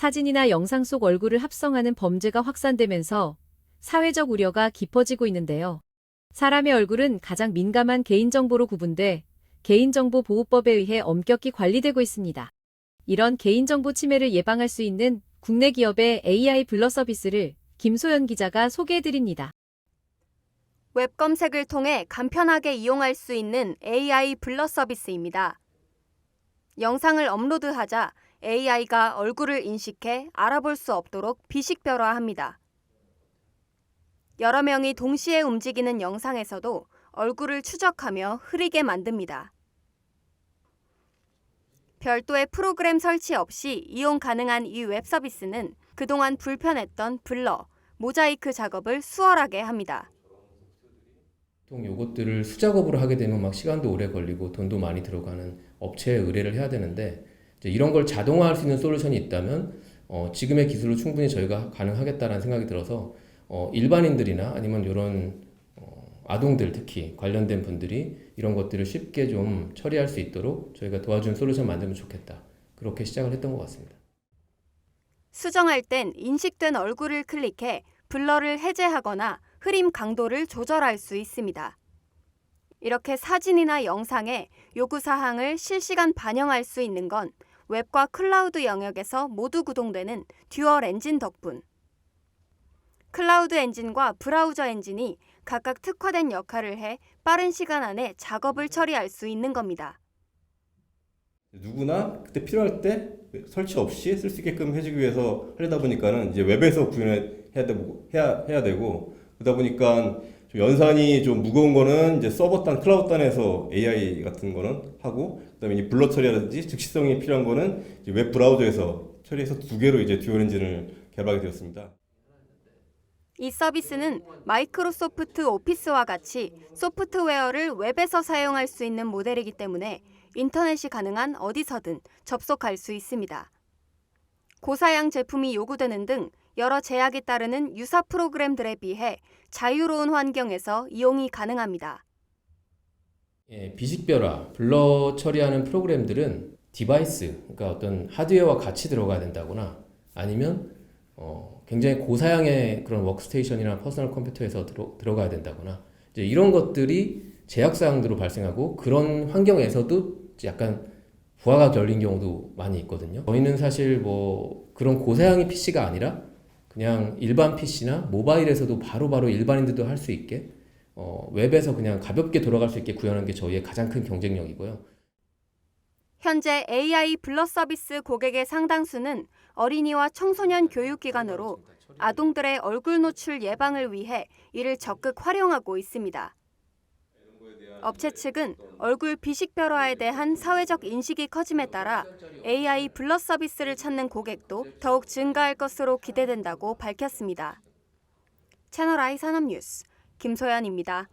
사진이나 영상 속 얼굴을 합성하는 범죄가 확산되면서 사회적 우려가 깊어지고 있는데요. 사람의 얼굴은 가장 민감한 개인정보로 구분돼 개인정보보호법에 의해 엄격히 관리되고 있습니다. 이런 개인정보 침해를 예방할 수 있는 국내 기업의 AI 블러 서비스를 김소연 기자가 소개해드립니다. 웹 검색을 통해 간편하게 이용할 수 있는 AI 블러 서비스입니다. 영상을 업로드하자 AI가 얼굴을 인식해 알아볼 수 없도록 비식별화합니다. 여러 명이 동시에 움직이는 영상에서도 얼굴을 추적하며 흐리게 만듭니다. 별도의 프로그램 설치 없이 이용 가능한 이 웹 서비스는 그동안 불편했던 블러, 모자이크 작업을 수월하게 합니다. 보통 요것들을 수작업으로 하게 되면 막 시간도 오래 걸리고 돈도 많이 들어가는 업체에 의뢰를 해야 되는데 이런 걸 자동화할 수 있는 솔루션이 있다면 어, 지금의 기술로 충분히 저희가 가능하겠다라는 생각이 들어서 어, 일반인들이나 아니면 이런 어, 아동들 특히 관련된 분들이 이런 것들을 쉽게 좀 처리할 수 있도록 저희가 도와준 솔루션 만들면 좋겠다 그렇게 시작을 했던 것 같습니다. 수정할 땐 인식된 얼굴을 클릭해 블러를 해제하거나 흐림 강도를 조절할 수 있습니다. 이렇게 사진이나 영상에 요구 사항을 실시간 반영할 수 있는 건 웹과 클라우드 영역에서 모두 구동되는 듀얼 엔진 덕분. 클라우드 엔진과 브라우저 엔진이 각각 특화된 역할을 해 빠른 시간 안에 작업을 처리할 수 있는 겁니다. 누구나 그때 필요할 때 설치 없이 쓸 수 있게끔 해주기 위해서 하려다 보니까는 이제 웹에서 구현해야 되고 해야 해야 되고 그러다 보니까 좀 연산이 좀 무거운 거는 이제 서버 단 클라우드 단에서 AI 같은 거는 하고 그 다음에 이 블러 처리라든지 즉시성이 필요한 거는 웹 브라우저에서 처리해서 두 개로 이제 듀얼 엔진을 개발하게 되었습니다. 이 서비스는 마이크로소프트 오피스와 같이 소프트웨어를 웹에서 사용할 수 있는 모델이기 때문에 인터넷이 가능한 어디서든 접속할 수 있습니다. 고사양 제품이 요구되는 등 여러 제약이 따르는 유사 프로그램들에 비해 자유로운 환경에서 이용이 가능합니다. 예, 비식별화, 블러 처리하는 프로그램들은 디바이스, 그러니까 어떤 하드웨어와 같이 들어가야 된다거나 아니면 어, 굉장히 고사양의 그런 워크스테이션이나 퍼스널 컴퓨터에서 들어, 들어가야 된다거나 이제 이런 것들이 제약사항으로 발생하고 그런 환경에서도 약간 부하가 걸린 경우도 많이 있거든요. 저희는 사실 뭐 그런 고사양의 PC가 아니라 그냥 일반 PC나 모바일에서도 바로 바로 일반인들도 할 수 있게 어, 웹에서 그냥 가볍게 돌아갈 수 있게 구현하는 게 저희의 가장 큰 경쟁력이고요. 현재 AI 블러 서비스 고객의 상당수는 어린이와 청소년 교육기관으로 아동들의 얼굴 노출 예방을 위해 이를 적극 활용하고 있습니다. 업체 측은 얼굴 비식별화에 대한 사회적 인식이 커짐에 따라 AI 블러 서비스를 찾는 고객도 더욱 증가할 것으로 기대된다고 밝혔습니다. 채널 I 산업뉴스 김소연입니다.